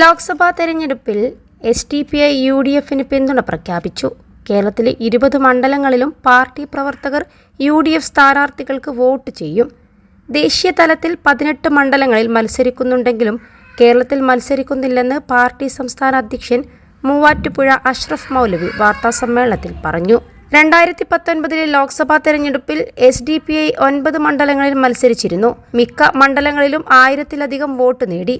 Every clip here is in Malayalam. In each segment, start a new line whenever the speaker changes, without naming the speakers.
ലോക്സഭാ തെരഞ്ഞെടുപ്പിൽ S D P I U D എഫിന് പിന്തുണ പ്രഖ്യാപിച്ചു. കേരളത്തിലെ ഇരുപത് മണ്ഡലങ്ങളിലും പാർട്ടി പ്രവർത്തകർ യു ഡി എഫ് സ്ഥാനാർത്ഥികൾക്ക് വോട്ട് ചെയ്യും. ദേശീയ തലത്തിൽ പതിനെട്ട് മണ്ഡലങ്ങളിൽ മത്സരിക്കുന്നുണ്ടെങ്കിലും കേരളത്തിൽ മത്സരിക്കുന്നില്ലെന്ന് പാർട്ടി സംസ്ഥാന അധ്യക്ഷൻ മൂവാറ്റുപുഴ അഷ്റഫ് മൗലവി വാർത്താസമ്മേളനത്തിൽ പറഞ്ഞു. രണ്ടായിരത്തി പത്തൊൻപതിലെ ലോക്സഭാ തെരഞ്ഞെടുപ്പിൽ എസ് ഡി പി ഐ ഒൻപത് മണ്ഡലങ്ങളിൽ മത്സരിച്ചിരുന്നു. മിക്ക മണ്ഡലങ്ങളിലും ആയിരത്തിലധികം വോട്ട് നേടി.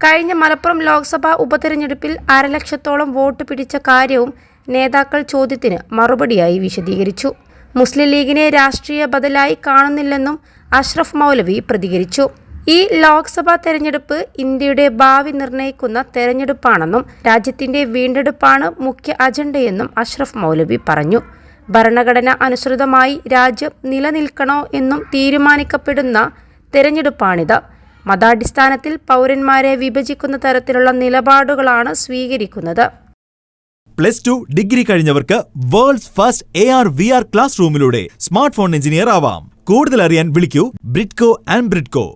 കഴിഞ്ഞ മലപ്പുറം ലോക്സഭാ ഉപതെരഞ്ഞെടുപ്പിൽ അരലക്ഷത്തോളം വോട്ട് പിടിച്ച കാര്യവും നേതാക്കൾ ചോദ്യത്തിന് മറുപടിയായി വിശദീകരിച്ചു. മുസ്ലിം ലീഗിനെ രാഷ്ട്രീയ ബദലായി കാണുന്നില്ലെന്നും അഷ്റഫ് മൗലവി പ്രതികരിച്ചു. ഈ ലോക്സഭാ തെരഞ്ഞെടുപ്പ് ഇന്ത്യയുടെ ഭാവി നിർണയിക്കുന്ന തെരഞ്ഞെടുപ്പാണെന്നും രാജ്യത്തിന്റെ വീണ്ടെടുപ്പാണ് മുഖ്യ അജണ്ടയെന്നും അഷ്റഫ് മൗലവി പറഞ്ഞു. ഭരണഘടന അനുസൃതമായി രാജ്യം നിലനിൽക്കണോ എന്നും തീരുമാനിക്കപ്പെടുന്ന തെരഞ്ഞെടുപ്പാണിത്. മതാടിസ്ഥാനത്തിൽ പൗരന്മാരെ വിഭജിക്കുന്ന തരത്തിലുള്ള നിലപാടുകളാണ് സ്വീകരിക്കുന്നത്.
Plus two degree കഴിഞ്ഞവർക്ക് world's first A R V R class റൂമിലൂടെ smart phone engineer ആവാം. കൂടുതൽ അറിയാൻ വിളിക്കൂ Bridco and Bridco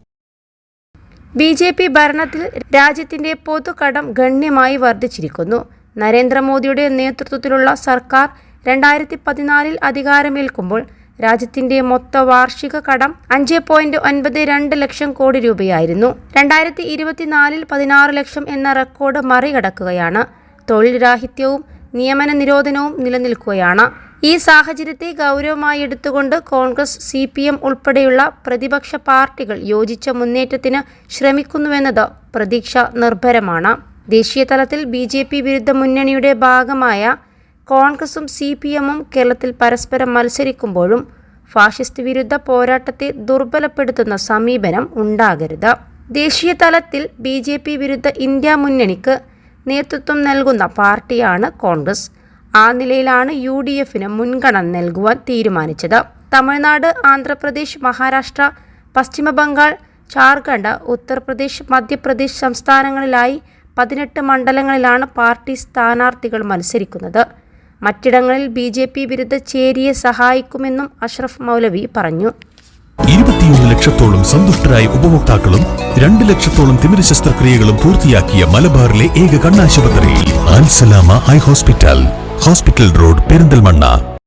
B J P ഭരണത്തിൽ രാജ്യത്തിന്റെ പൊതുകടം ഗണ്യമായി വർദ്ധിച്ചിരിക്കുന്നു. നരേന്ദ്രമോദിയുടെ നേതൃത്വത്തിലുള്ള സർക്കാർ രണ്ടായിരത്തി പതിനാലിൽ അധികാരമേൽക്കുമ്പോൾ രാജ്യത്തിന്റെ മൊത്ത വാർഷിക കടം അഞ്ച് പോയിന്റ് ഒൻപത് രണ്ട് ലക്ഷം കോടി രൂപയായിരുന്നു. രണ്ടായിരത്തി ഇരുപത്തിനാലിൽ പതിനാറ് ലക്ഷം എന്ന റെക്കോർഡ് മറികടക്കുകയാണ്. തൊഴിൽ രാഹിത്യവും നിയമന നിരോധനവും നിലനിൽക്കുകയാണ്. ഈ സാഹചര്യത്തെ ഗൗരവമായി എടുത്തുകൊണ്ട് കോൺഗ്രസ് സി പി എം ഉൾപ്പെടെയുള്ള പ്രതിപക്ഷ പാർട്ടികൾ യോജിച്ച മുന്നേറ്റത്തിന് ശ്രമിക്കുന്നുവെന്നത് പ്രതീക്ഷ നിർഭരമാണ്. ദേശീയ തലത്തിൽ ബി ജെ പി വിരുദ്ധ മുന്നണിയുടെ ഭാഗമായ കോൺഗ്രസും സി പി എമ്മും കേരളത്തിൽ പരസ്പരം മത്സരിക്കുമ്പോഴും ഫാഷിസ്റ്റ് വിരുദ്ധ പോരാട്ടത്തെ ദുർബലപ്പെടുത്തുന്ന സമീപനം ഉണ്ടാകരുത്. ദേശീയ തലത്തിൽ ബി ജെ പി വിരുദ്ധ ഇന്ത്യ മുന്നണിക്ക് നേതൃത്വം നൽകുന്ന പാർട്ടിയാണ് കോൺഗ്രസ്. ആ നിലയിലാണ് യു ഡി എഫിന് മുൻഗണന നൽകുവാൻ തീരുമാനിച്ചത്. തമിഴ്നാട് ആന്ധ്രാപ്രദേശ് മഹാരാഷ്ട്ര പശ്ചിമബംഗാൾ ജാർഖണ്ഡ് ഉത്തർപ്രദേശ് മധ്യപ്രദേശ് സംസ്ഥാനങ്ങളിലായി പതിനെട്ട് മണ്ഡലങ്ങളിലാണ് പാർട്ടി സ്ഥാനാർത്ഥികൾ മത്സരിക്കുന്നത്. മറ്റിടങ്ങളിൽ ബി ജെ പി വിരുദ്ധ ചേരിയെ സഹായിക്കുമെന്നും അഷ്റഫ് മൗലവി പറഞ്ഞു.
ഇരുപത്തിയൊന്ന് ലക്ഷത്തോളം സന്തുഷ്ടരായ ഉപഭോക്താക്കളും രണ്ട് ലക്ഷത്തോളം തിമിര ശസ്ത്രക്രിയകളും പൂർത്തിയാക്കിയ മലബാറിലെ ഏക കണ്ണാശുപത്രി ആൻസലാമ eye hospital. Hospital road Perinthalmanna.